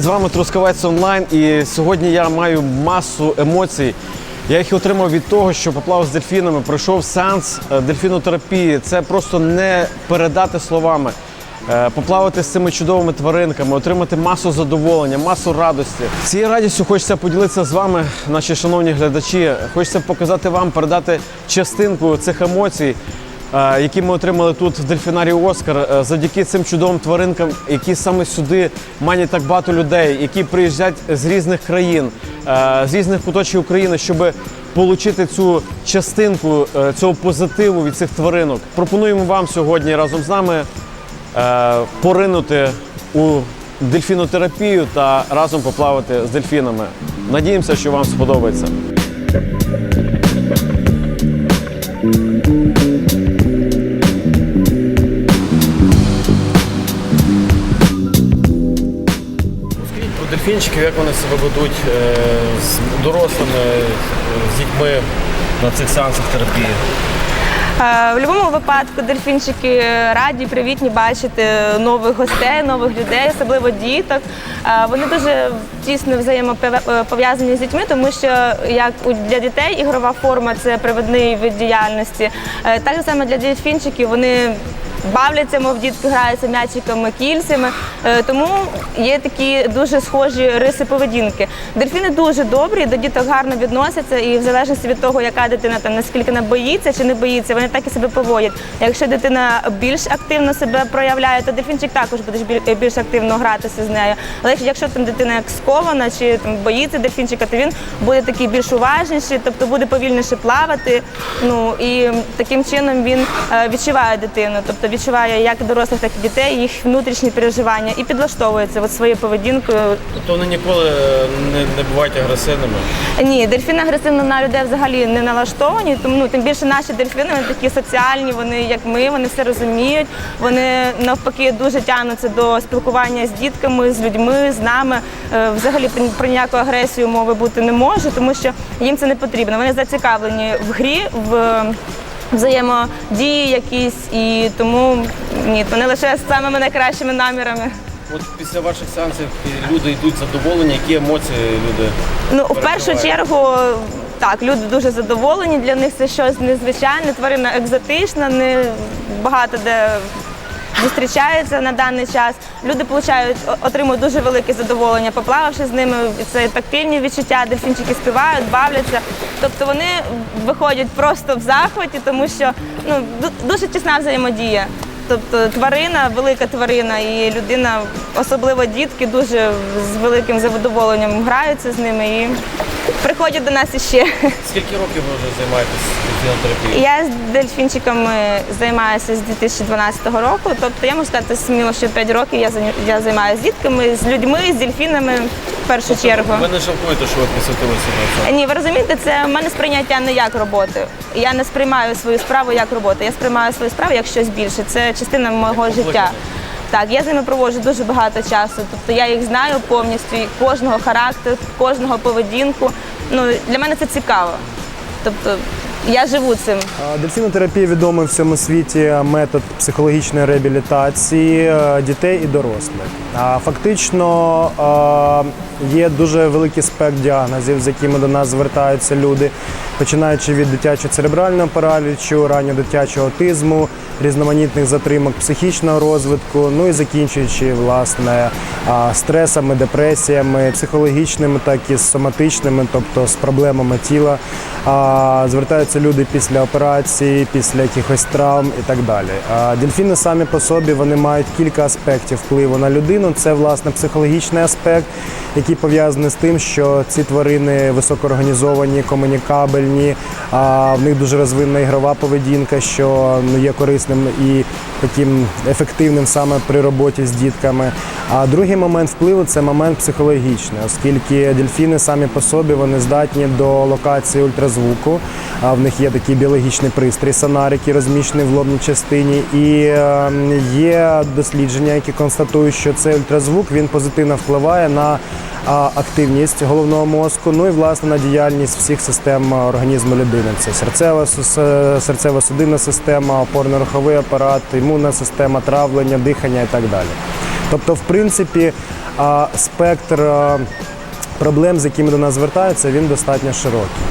З вами Трускавець Онлайн. І сьогодні я маю масу емоцій. Я їх отримав від того, що поплав з дельфінами, пройшов сеанс е, дельфінотерапії. Це просто не передати словами. Е, Поплавати з цими чудовими тваринками, отримати масу задоволення, масу радості. Цією радістю хочеться поділитися з вами, наші шановні глядачі. Хочеться показати вам, передати частинку цих емоцій, які ми отримали тут в дельфінарії Оскар, е, завдяки цим чудовим тваринкам, які саме сюди манять так багато людей, які приїжджають з різних країн, е, з різних куточків України, щоб отримати цю частинку е, цього позитиву від цих тваринок. Пропонуємо вам сьогодні разом з нами е, поринути у дельфінотерапію та разом поплавати з дельфінами. Надіємося, що вам сподобається. Дельфінчиків, як вони себе ведуть е, з дорослими, з дітьми на цих сеансах терапії. Е, В будь-якому випадку дельфінчики раді, привітні бачити нових гостей, нових людей, особливо діток. Е, Вони дуже тісно взаємопов'язані з дітьми, тому що як для дітей ігрова форма це приводний вид діяльності. Так само для дельфінчиків вони бавляться, мов дітки граються м'ячиками, кільцями. Е, Тому є такі дуже схожі риси поведінки. Дельфіни дуже добрі, до діток гарно відносяться, і в залежності від того, яка дитина там наскільки вона боїться чи не боїться, вони так і себе поводять. Якщо дитина більш активно себе проявляє, то дельфінчик також буде більш активно гратися з нею. Але якщо там дитина як скована чи там боїться дельфінчика, то він буде такий більш уважніший, тобто буде повільніше плавати. Ну і таким чином він е, відчуває дитину, тобто відчуває як дорослих, так і дітей, їх внутрішні переживання і підлаштовується от своєю поведінкою. Тобто вони ніколи не, не бувають агресивними. Ні, дельфіни агресивно на людей взагалі не налаштовані, тому ну тим більше наші дельфіни вони такі соціальні, вони як ми, вони все розуміють. Вони навпаки дуже тягнуться до спілкування з дітками, з людьми, з нами. Е, Взагалі про- про ніяку агресію мови бути не може, тому що їм це не потрібно. Вони зацікавлені в грі, в взаємодії якісь, і тому ні, вони лише з самими найкращими намірами. От після ваших сеансів люди йдуть задоволені, які емоції люди. Ну, в першу чергу, так, люди дуже задоволені. Для них це щось незвичайне, тварина екзотична, не багато де зустрічаються на даний час. Люди получають, отримують дуже велике задоволення, поплававши з ними. Це тактильні відчуття, дельфінчики співають, бавляться. Тобто вони виходять просто в захваті, тому що ну, дуже тісна взаємодія. Тобто тварина, велика тварина, і людина, особливо дітки, дуже з великим задоволенням граються з ними і приходять до нас іще. Скільки років ви вже займаєтесь дельфінотерапією? Я з дельфінчиками займаюся з 2012 року. Тобто я можу сказати сміло, що 5 років я я займаюся з дітками, з людьми, з дельфінами в першу чергу. Ви не жалкуєте, що ви присвятилися на це? Ні, ви розумієте, це в мене сприйняття не як роботи. Я не сприймаю свою справу як роботу. Я сприймаю свою справу як щось більше. Це частина мого життя. Так, я з ними проводжу дуже багато часу. Тобто я їх знаю повністю, кожного характеру, кожного поведінку. Ну для мене це цікаво. Тобто я живу цим. Дельфінотерапія відомий в всьому світі метод психологічної реабілітації дітей і дорослих. Фактично є дуже великий спектр діагнозів, з якими до нас звертаються люди, починаючи від дитячого церебрального паралічу, ранньодитячого аутизму, різноманітних затримок психічного розвитку, ну і закінчуючи власне стресами, депресіями, психологічними, так і соматичними, тобто з проблемами тіла. Звертаються люди після операції, після якихось травм і так далі. Дельфіни самі по собі вони мають кілька аспектів впливу на людину. Це власне психологічний аспект, який пов'язаний з тим, що ці тварини високоорганізовані, комунікабельні, в них дуже розвинена ігрова поведінка, що ну, є корисним і таким ефективним саме при роботі з дітками. А другий момент впливу це момент психологічний, оскільки дельфіни самі по собі вони здатні до локації ультразвуку. А в них є такий біологічний пристрій сонар, який розміщений в лобній частині. І е, є дослідження, які констатують, що цей ультразвук він позитивно впливає на активність головного мозку, ну і власне на діяльність всіх систем організму людини. Це серцева серцево-судинна система, опорно-руховий апарат, імунна система, травлення, дихання і так далі. Тобто, в принципі, спектр проблем, з якими до нас звертаються, він достатньо широкий.